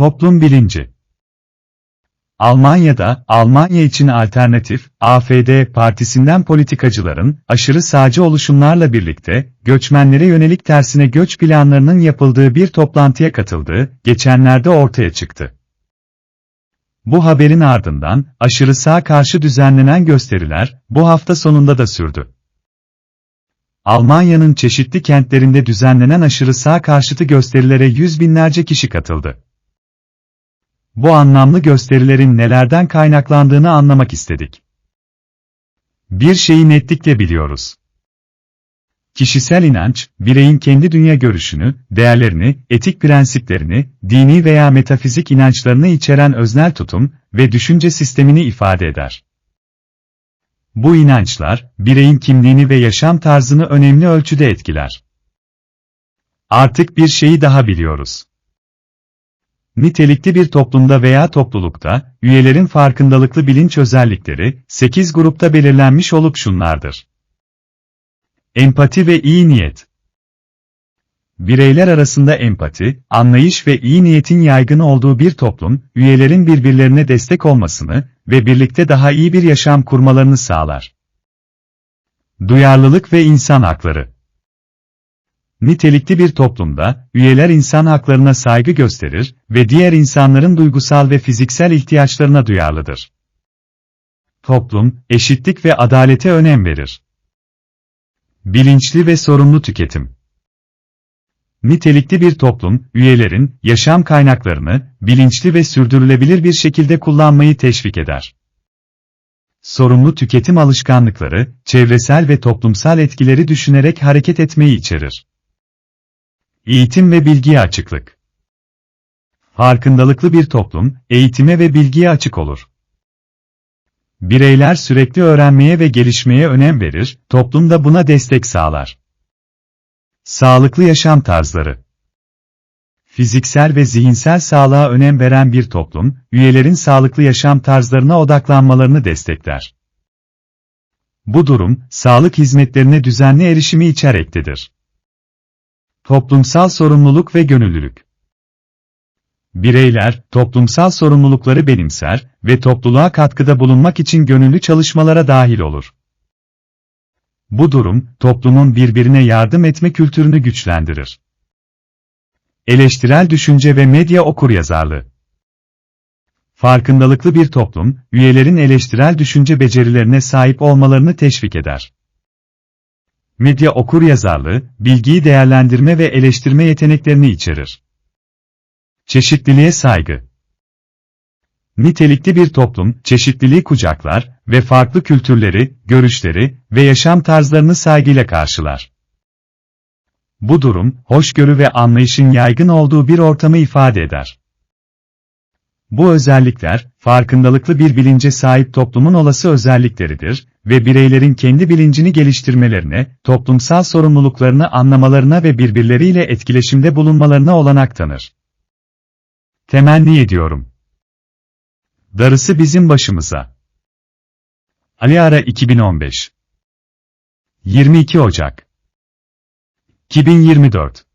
Toplum bilinci Almanya'da, Almanya için Alternatif, AFD partisinden politikacıların, aşırı sağcı oluşumlarla birlikte, göçmenlere yönelik tersine göç planlarının yapıldığı bir toplantıya katıldığı, geçenlerde ortaya çıktı. Bu haberin ardından, aşırı sağ karşı düzenlenen gösteriler, bu hafta sonunda da sürdü. Almanya'nın çeşitli kentlerinde düzenlenen aşırı sağ karşıtı gösterilere yüz binlerce kişi katıldı. Bu anlamlı gösterilerin nelerden kaynaklandığını anlamak istedik. Bir şeyi netlikle biliyoruz. Kişisel inanç, bireyin kendi dünya görüşünü, değerlerini, etik prensiplerini, dini veya metafizik inançlarını içeren öznel tutum ve düşünce sistemini ifade eder. Bu inançlar, bireyin kimliğini ve yaşam tarzını önemli ölçüde etkiler. Artık bir şeyi daha biliyoruz. Nitelikli bir toplumda veya toplulukta, üyelerin farkındalıklı bilinç özellikleri, 8 grupta belirlenmiş olup şunlardır. Empati ve iyi niyet. Bireyler arasında empati, anlayış ve iyi niyetin yaygın olduğu bir toplum, üyelerin birbirlerine destek olmasını ve birlikte daha iyi bir yaşam kurmalarını sağlar. Duyarlılık ve insan hakları. Nitelikli bir toplumda, üyeler insan haklarına saygı gösterir ve diğer insanların duygusal ve fiziksel ihtiyaçlarına duyarlıdır. Toplum, eşitlik ve adalete önem verir. Bilinçli ve sorumlu tüketim. Nitelikli bir toplum, üyelerin, yaşam kaynaklarını, bilinçli ve sürdürülebilir bir şekilde kullanmayı teşvik eder. Sorumlu tüketim alışkanlıkları, çevresel ve toplumsal etkileri düşünerek hareket etmeyi içerir. Eğitim ve bilgiye açıklık. Farkındalıklı bir toplum, eğitime ve bilgiye açık olur. Bireyler sürekli öğrenmeye ve gelişmeye önem verir, toplum da buna destek sağlar. Sağlıklı yaşam tarzları. Fiziksel ve zihinsel sağlığa önem veren bir toplum, üyelerin sağlıklı yaşam tarzlarına odaklanmalarını destekler. Bu durum, sağlık hizmetlerine düzenli erişimi içermektedir. Toplumsal sorumluluk ve gönüllülük. Bireyler, toplumsal sorumlulukları benimser ve topluluğa katkıda bulunmak için gönüllü çalışmalara dahil olur. Bu durum, toplumun birbirine yardım etme kültürünü güçlendirir. Eleştirel düşünce ve medya okuryazarlığı. Farkındalıklı bir toplum, üyelerin eleştirel düşünce becerilerine sahip olmalarını teşvik eder. Medya okuryazarlığı, bilgiyi değerlendirme ve eleştirme yeteneklerini içerir. Çeşitliliğe saygı. Nitelikli bir toplum, çeşitliliği kucaklar ve farklı kültürleri, görüşleri ve yaşam tarzlarını saygıyla karşılar. Bu durum, hoşgörü ve anlayışın yaygın olduğu bir ortamı ifade eder. Bu özellikler, farkındalıklı bir bilince sahip toplumun olası özellikleridir ve bireylerin kendi bilincini geliştirmelerine, toplumsal sorumluluklarını anlamalarına ve birbirleriyle etkileşimde bulunmalarına olanak tanır. Temenni ediyorum. Darısı bizim başımıza. Ali Ara 2015 22 Ocak 2024